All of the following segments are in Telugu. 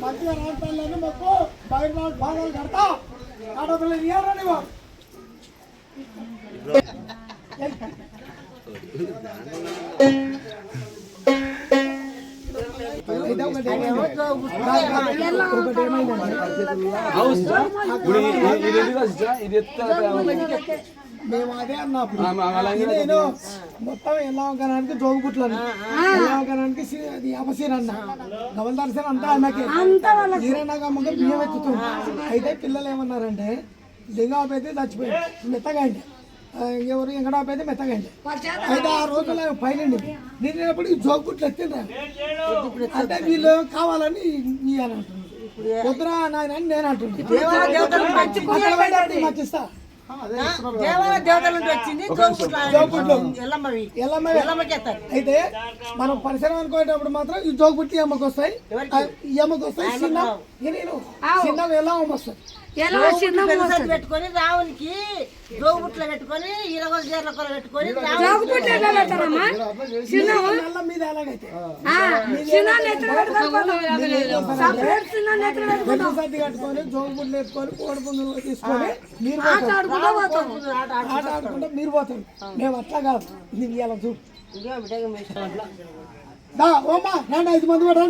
మంచిగా రాజధాని మొక్కు బయట నాలుగు భాగాలు కడతా ఆడపిల్లలు ఇయ్యారా నువ్వు అయితే ఒకటి ఏమైంది? ఒకటి ఏమైందంటే ఇప్పుడు ఈ- ఈ- ఇది ఎందుకు వచ్చిందా? ఇది ఎత్తా మేము అదే అన్నప్పుడు. నేను మొత్తం ఎల్లవకనానికి జోగుపుట్లని ఎల్లవకనానికి అది అపసీన్ అన్న. గవల్దార్సన్ అంతా ఆమెకి. ఈరన్నగమ్మకి బియ్యం ఎత్తుతుంది. అయితే పిల్లలు ఏమన్నారంటే లింగాపైతే చచ్చిపోయాడు మెత్తగా అంటే. ఆ, ఎవరు ఎంగడాపైతే మెత్తగా అంటే. అయితే ఆ రోజుల్లో పైన నిన్నప్పుడు ఈ జోగుపుట్లు ఎత్తిండ్రా. అంటే వీళ్ళు కావాలని ఇవ్వాలంటున్నారు వద్దురా నాయన అని నేను అంటున్నాను అక్కడ పోయేటప్పుడు మాకు ఇస్తా దేవాల దేవతల నుండి వచ్చింది జోగుపుట్లు ఎల్లమ్మకి ఎత్తారు. అయితే మనం పరిసరం అనుకునేటప్పుడు మాత్రం ఈ వస్తాయి. ఈ అమ్మకి వస్తాయి. చిన్న ఎలా అమ్మ వస్తాయి? పెరుసరి పెట్టుకొని రావునికి జోగుబుట్లో పెట్టుకొని ఇరవై జీర్ల కొల పెట్టుకొని జోగుపుట్లు వేసుకొని కోడి పుంజులు తీసుకొని మీరు. ఆట ఆడుకుంటే మీరు పోతారు. మేము అట్లా కాదు. చూడు. దా ఓమ్మా రండి ఐదు మంది కూడా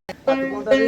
அது போன்றதே